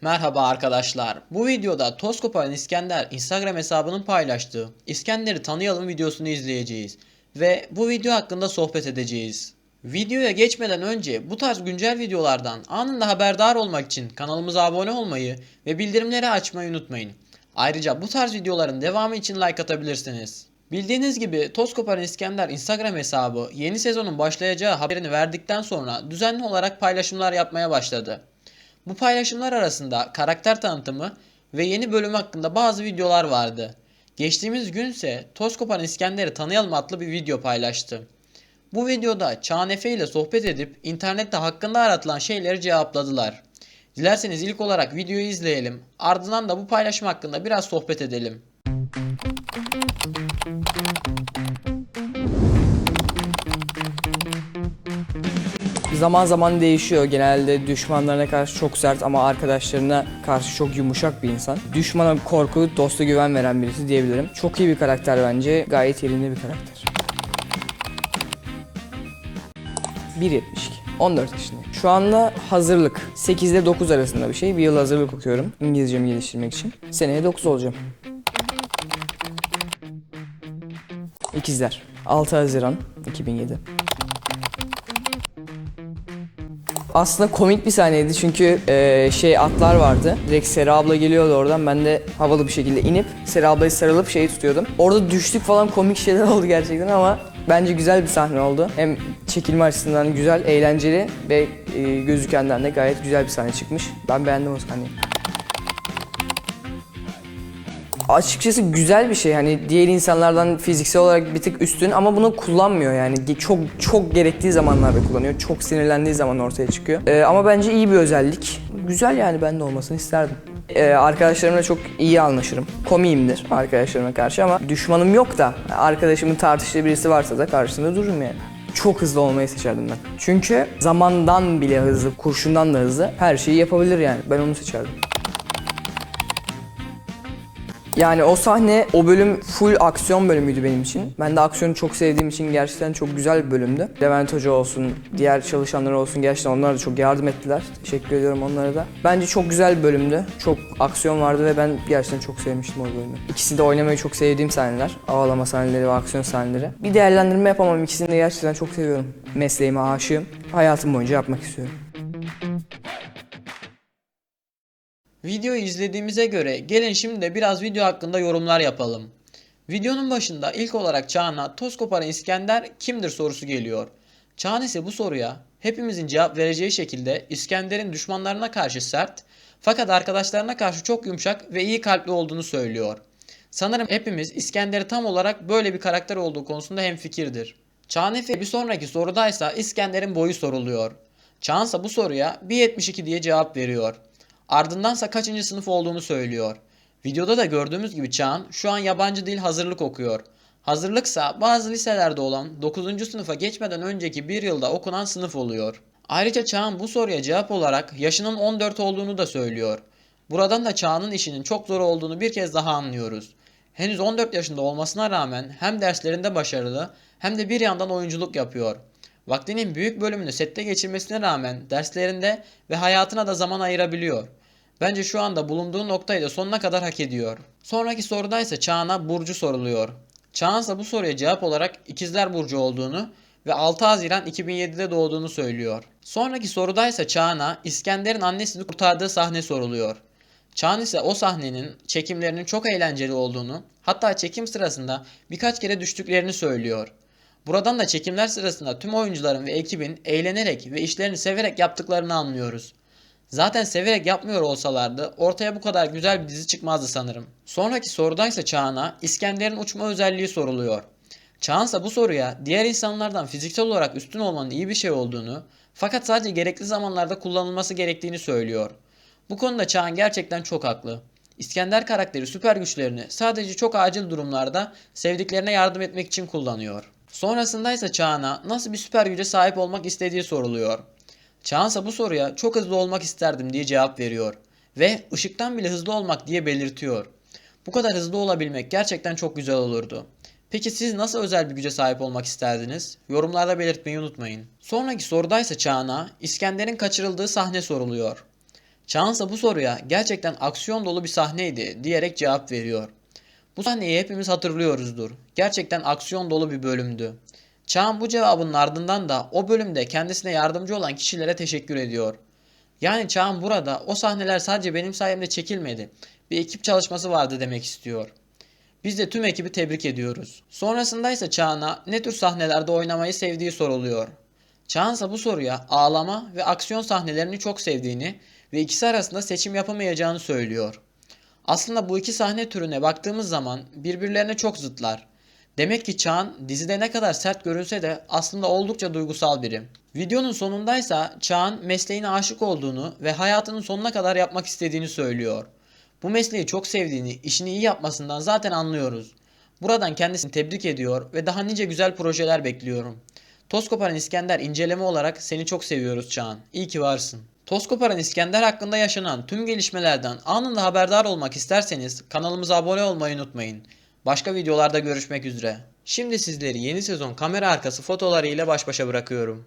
Merhaba arkadaşlar. Bu videoda Toskopan İskender Instagram hesabının paylaştığı İskender'i tanıyalım videosunu izleyeceğiz. Ve bu video hakkında sohbet edeceğiz. Videoya geçmeden önce bu tarz güncel videolardan anında haberdar olmak için kanalımıza abone olmayı ve bildirimleri açmayı unutmayın. Ayrıca bu tarz videoların devamı için like atabilirsiniz. Bildiğiniz gibi Toskopan İskender Instagram hesabı yeni sezonun başlayacağı haberini verdikten sonra düzenli olarak paylaşımlar yapmaya başladı. Bu paylaşımlar arasında karakter tanıtımı ve yeni bölüm hakkında bazı videolar vardı. Geçtiğimiz gün ise Toskopan İskender'i tanıyalım adlı bir video paylaştı. Bu videoda Çağan Efe ile sohbet edip internette hakkında aratılan şeyleri cevapladılar. Dilerseniz ilk olarak videoyu izleyelim. Ardından da bu paylaşım hakkında biraz sohbet edelim. Zaman zaman değişiyor. Genelde düşmanlarına karşı çok sert ama arkadaşlarına karşı çok yumuşak bir insan. Düşmana korku, dosta güven veren birisi diyebilirim. Çok iyi bir karakter bence. Gayet yerinde bir karakter. 1.72. 14 yaşındayım. Şu anda hazırlık. 8 ile 9 arasında bir şey. Bir yıl hazırlık okuyorum. İngilizcemi geliştirmek için. Seneye 9 olacağım. İkizler. 6 Haziran 2007. Aslında komik bir sahneydi çünkü e, şey atlar vardı. Direkt Sera abla geliyordu oradan. Ben de havalı bir şekilde inip Sera ablayı sarılıp şeyi tutuyordum. Orada düştük falan komik şeyler oldu gerçekten ama bence güzel bir sahne oldu. Hem çekilme açısından güzel, eğlenceli ve e, gözükenden de gayet güzel bir sahne çıkmış. Ben beğendim o sahneyi. Açıkçası güzel bir şey. Hani diğer insanlardan fiziksel olarak bir tık üstün ama bunu kullanmıyor yani. Çok çok gerektiği zamanlarda kullanıyor. Çok sinirlendiği zaman ortaya çıkıyor. Ee, ama bence iyi bir özellik. Güzel yani ben de olmasını isterdim. Ee, arkadaşlarımla çok iyi anlaşırım. Komiyimdir arkadaşlarıma karşı ama düşmanım yok da arkadaşımın tartıştığı birisi varsa da karşısında dururum yani. Çok hızlı olmayı seçerdim ben. Çünkü zamandan bile hızlı, kurşundan da hızlı her şeyi yapabilir yani. Ben onu seçerdim. Yani o sahne, o bölüm full aksiyon bölümüydü benim için. Ben de aksiyonu çok sevdiğim için gerçekten çok güzel bir bölümdü. Levent Hoca olsun, diğer çalışanlar olsun gerçekten onlar da çok yardım ettiler. Teşekkür ediyorum onlara da. Bence çok güzel bir bölümdü. Çok aksiyon vardı ve ben gerçekten çok sevmiştim o bölümü. İkisi de oynamayı çok sevdiğim sahneler. Ağlama sahneleri ve aksiyon sahneleri. Bir değerlendirme yapamam. İkisini de gerçekten çok seviyorum. Mesleğime aşığım. Hayatım boyunca yapmak istiyorum. Videoyu izlediğimize göre gelin şimdi de biraz video hakkında yorumlar yapalım. Videonun başında ilk olarak Çağan'a toz koparan İskender kimdir sorusu geliyor. Çağan ise bu soruya hepimizin cevap vereceği şekilde İskender'in düşmanlarına karşı sert fakat arkadaşlarına karşı çok yumuşak ve iyi kalpli olduğunu söylüyor. Sanırım hepimiz İskender'i tam olarak böyle bir karakter olduğu konusunda hemfikirdir. Çağan Efe bir sonraki sorudaysa İskender'in boyu soruluyor. Çağan ise bu soruya 1.72 diye cevap veriyor. Ardındansa kaçıncı sınıf olduğunu söylüyor. Videoda da gördüğümüz gibi Çağan şu an yabancı dil hazırlık okuyor. Hazırlıksa bazı liselerde olan 9. sınıfa geçmeden önceki bir yılda okunan sınıf oluyor. Ayrıca Çağan bu soruya cevap olarak yaşının 14 olduğunu da söylüyor. Buradan da Çağan'ın işinin çok zor olduğunu bir kez daha anlıyoruz. Henüz 14 yaşında olmasına rağmen hem derslerinde başarılı hem de bir yandan oyunculuk yapıyor. Vaktinin büyük bölümünü sette geçirmesine rağmen derslerinde ve hayatına da zaman ayırabiliyor. Bence şu anda bulunduğu noktayı da sonuna kadar hak ediyor. Sonraki soruda ise Çağan'a Burcu soruluyor. Çağan ise bu soruya cevap olarak İkizler Burcu olduğunu ve 6 Haziran 2007'de doğduğunu söylüyor. Sonraki soruda ise Çağan'a İskender'in annesini kurtardığı sahne soruluyor. Çağan ise o sahnenin çekimlerinin çok eğlenceli olduğunu, hatta çekim sırasında birkaç kere düştüklerini söylüyor. Buradan da çekimler sırasında tüm oyuncuların ve ekibin eğlenerek ve işlerini severek yaptıklarını anlıyoruz. Zaten severek yapmıyor olsalardı ortaya bu kadar güzel bir dizi çıkmazdı sanırım. Sonraki sorudaysa Çağan'a İskender'in uçma özelliği soruluyor. Çağan ise bu soruya diğer insanlardan fiziksel olarak üstün olmanın iyi bir şey olduğunu fakat sadece gerekli zamanlarda kullanılması gerektiğini söylüyor. Bu konuda Çağan gerçekten çok haklı. İskender karakteri süper güçlerini sadece çok acil durumlarda sevdiklerine yardım etmek için kullanıyor. Sonrasında ise Çağan'a nasıl bir süper güce sahip olmak istediği soruluyor. Çağan ise bu soruya çok hızlı olmak isterdim diye cevap veriyor ve ışıktan bile hızlı olmak diye belirtiyor. Bu kadar hızlı olabilmek gerçekten çok güzel olurdu. Peki siz nasıl özel bir güce sahip olmak isterdiniz? Yorumlarda belirtmeyi unutmayın. Sonraki sorudaysa Çağan'a İskender'in kaçırıldığı sahne soruluyor. Çağan ise bu soruya gerçekten aksiyon dolu bir sahneydi diyerek cevap veriyor. Bu sahneyi hepimiz hatırlıyoruzdur. Gerçekten aksiyon dolu bir bölümdü. Çağan bu cevabının ardından da o bölümde kendisine yardımcı olan kişilere teşekkür ediyor. Yani Çağan burada o sahneler sadece benim sayemde çekilmedi. Bir ekip çalışması vardı demek istiyor. Biz de tüm ekibi tebrik ediyoruz. Sonrasında ise Çağan'a ne tür sahnelerde oynamayı sevdiği soruluyor. Çağan ise bu soruya ağlama ve aksiyon sahnelerini çok sevdiğini ve ikisi arasında seçim yapamayacağını söylüyor. Aslında bu iki sahne türüne baktığımız zaman birbirlerine çok zıtlar. Demek ki Çağan dizide ne kadar sert görünse de aslında oldukça duygusal biri. Videonun sonundaysa Çağan mesleğine aşık olduğunu ve hayatının sonuna kadar yapmak istediğini söylüyor. Bu mesleği çok sevdiğini, işini iyi yapmasından zaten anlıyoruz. Buradan kendisini tebrik ediyor ve daha nice güzel projeler bekliyorum. Toz koparan İskender inceleme olarak seni çok seviyoruz Çağan. İyi ki varsın. Toz koparan İskender hakkında yaşanan tüm gelişmelerden anında haberdar olmak isterseniz kanalımıza abone olmayı unutmayın. Başka videolarda görüşmek üzere. Şimdi sizleri yeni sezon kamera arkası fotoğraflarıyla baş başa bırakıyorum.